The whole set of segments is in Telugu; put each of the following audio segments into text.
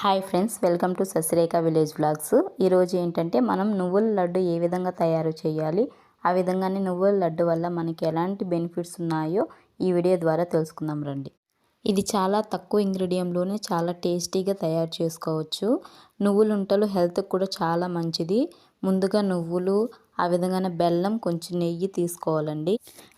Hi friends welcome to Sasirekha village blogs ఈరోజు ఏంటంటే మనం నువ్వుల లడ్డు ఏ విధంగా తయారు చేయాలి ఆ విధంగానే నువ్వుల లడ్డు వల్ల మనకి ఎలాంటి బెనిఫిట్స్ ఉన్నాయో ఈ వీడియో ద్వారా తెలుసుకుందాం రండి. ఇది చాలా తక్కువ ఇంగ్రీడియంలోనే చాలా టేస్టీగా తయారు చేసుకోవచ్చు. నువ్వులుంటలు హెల్త్కి కూడా చాలా మంచిది. ముందుగా నువ్వులు ఆ విధంగానే బెల్లం కొంచెం నెయ్యి తీసుకోవాలండి.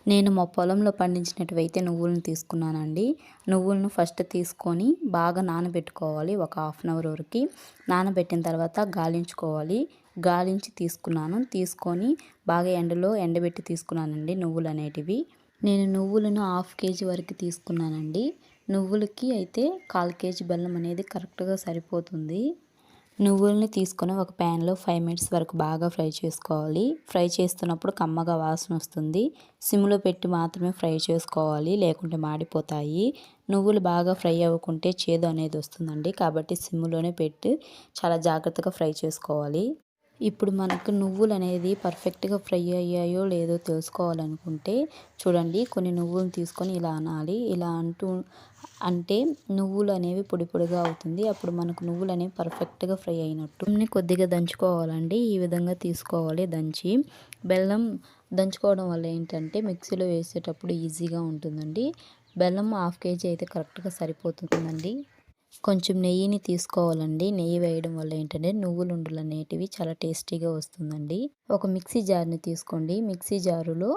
నేను మా పొలంలో పండించినటువైతే నువ్వులను తీసుకున్నానండి. నువ్వులను ఫస్ట్ తీసుకొని బాగా నానబెట్టుకోవాలి ఒక హాఫ్ అన్ అవర్ వరకు. నానబెట్టిన తర్వాత గాలించుకోవాలి. గాలించి తీసుకున్నాను. తీసుకొని బాగా ఎండలో ఎండబెట్టి తీసుకున్నానండి నువ్వులు అనేటివి. నేను నువ్వులను హాఫ్ కేజీ వరకు తీసుకున్నానండి. నువ్వులకి అయితే కాల్ కేజీ బెల్లం అనేది కరెక్ట్గా సరిపోతుంది. నువ్వుల్ని తీసుకొని ఒక ప్యాన్లో ఫైవ్ మినిట్స్ వరకు బాగా ఫ్రై చేసుకోవాలి. ఫ్రై చేస్తున్నప్పుడు కమ్మగా వాసన వస్తుంది. సిమ్లో పెట్టి మాత్రమే ఫ్రై చేసుకోవాలి. లేకుంటే మాడిపోతాయి. నువ్వులు బాగా ఫ్రై అవ్వకుంటే చేదు అనేది వస్తుందండి. కాబట్టి సిమ్లోనే పెట్టి చాలా జాగ్రత్తగా ఫ్రై చేసుకోవాలి. ఇప్పుడు మనకు నువ్వులు అనేది పర్ఫెక్ట్గా ఫ్రై అయ్యాయో లేదో తెలుసుకోవాలనుకుంటే చూడండి కొన్ని నువ్వులను తీసుకొని ఇలా అనాలి. ఇలా అంటూ అంటే నువ్వులు అనేవి పొడి పొడిగా అవుతుంది. అప్పుడు మనకు నువ్వులు అనేవి పర్ఫెక్ట్గా ఫ్రై అయినట్టు కొద్దిగా దంచుకోవాలండి. ఈ విధంగా తీసుకోవాలి దంచి. బెల్లం దంచుకోవడం వల్ల ఏంటంటే మిక్సీలో వేసేటప్పుడు ఈజీగా ఉంటుందండి. బెల్లం హాఫ్ కేజీ అయితే కరెక్ట్గా సరిపోతుందండి. కొంచెం నెయ్యిని తీసుకోవాలండి. నెయ్యి వేయడం వల్ల ఏంటంటే నువ్వులు ఉండలు అనేటివి చాలా టేస్టీగా వస్తుందండి. ఒక మిక్సీ జార్ని తీసుకోండి. మిక్సీ జారులో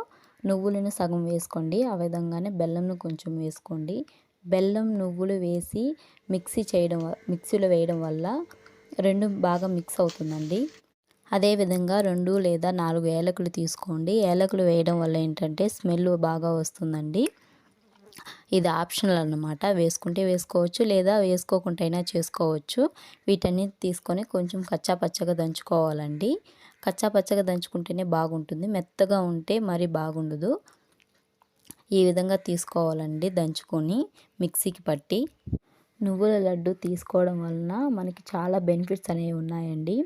నువ్వులను సగం వేసుకోండి. ఆ విధంగానే బెల్లంను కొంచెం వేసుకోండి. బెల్లం నువ్వులు వేసి మిక్సీ చేయడం మిక్సీలో వేయడం వల్ల రెండు బాగా మిక్స్ అవుతుందండి. అదేవిధంగా రెండు లేదా నాలుగు ఏలకులు తీసుకోండి. ఏలకులు వేయడం వల్ల ఏంటంటే స్మెల్ బాగా వస్తుందండి. ఇది ఆప్షనల్ అనమాట వేసుకుంటే వేసుకోవచ్చు లేదా వేసుకోకుండా అయినా చేసుకోవచ్చు. వీటన్ని తీసుకొని కొంచెం కచ్చా పచ్చగా దంచుకోవాలండి. కచ్చా పచ్చగా దంచుకుంటేనే బాగుంటుంది. మెత్తగా ఉంటే మరీ బాగుండదు. ఈ విధంగా తీసుకోవాలండి దంచుకొని మిక్సీకి పట్టి. నువ్వుల లడ్డు తీసుకోవడం వలన మనకి చాలా బెనిఫిట్స్ అనేవి ఉన్నాయండి.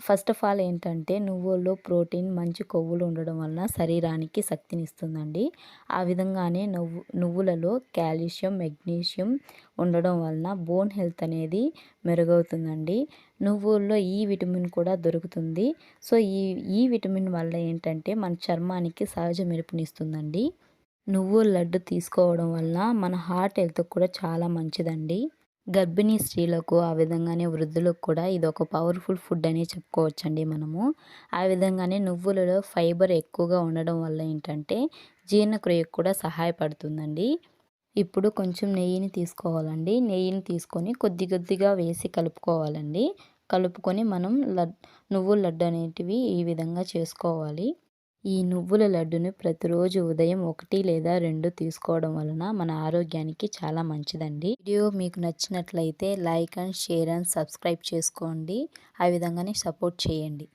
ఫస్ట్ ఆఫ్ ఆల్ ఏంటంటే నువ్వుల్లో ప్రోటీన్ మంచి కొవ్వులు ఉండడం వలన శరీరానికి శక్తినిస్తుందండి. ఆ విధంగానే నువ్వు నువ్వులలో కాల్షియం మెగ్నీషియం ఉండడం వలన బోన్ హెల్త్ అనేది మెరుగవుతుందండి. నువ్వుల్లో ఈ విటమిన్ కూడా దొరుకుతుంది. సో ఈ ఈ విటమిన్ వల్ల ఏంటంటే మన చర్మానికి సహజ మెరుపునిస్తుందండి. నువ్వుల లడ్డు తీసుకోవడం వల్ల మన హార్ట్ హెల్త్ కూడా చాలా మంచిదండి. గర్భిణీ స్త్రీలకు ఆ విధంగానే వృద్ధులకు కూడా ఇది ఒక పవర్ఫుల్ ఫుడ్ అనే చెప్పుకోవచ్చండి మనము. ఆ విధంగానే నువ్వులలో ఫైబర్ ఎక్కువగా ఉండడం వల్ల ఏంటంటే జీర్ణక్రియకు కూడా సహాయపడుతుందండి. ఇప్పుడు కొంచెం నెయ్యిని తీసుకోవాలండి. నెయ్యిని తీసుకొని కొద్ది కొద్దిగా వేసి కలుపుకోవాలండి. కలుపుకొని మనం లడ్ నువ్వుల లడ్డు అనేటివి ఈ విధంగా చేసుకోవాలి. ఈ నువ్వుల లడ్డును ప్రతిరోజు ఉదయం ఒకటి లేదా రెండు తీసుకోవడం వలన మన ఆరోగ్యానికి చాలా మంచిదండి. వీడియో మీకు నచ్చినట్లయితే like and share and subscribe చేసుకోండి. ఆ విధంగానే సపోర్ట్ చేయండి.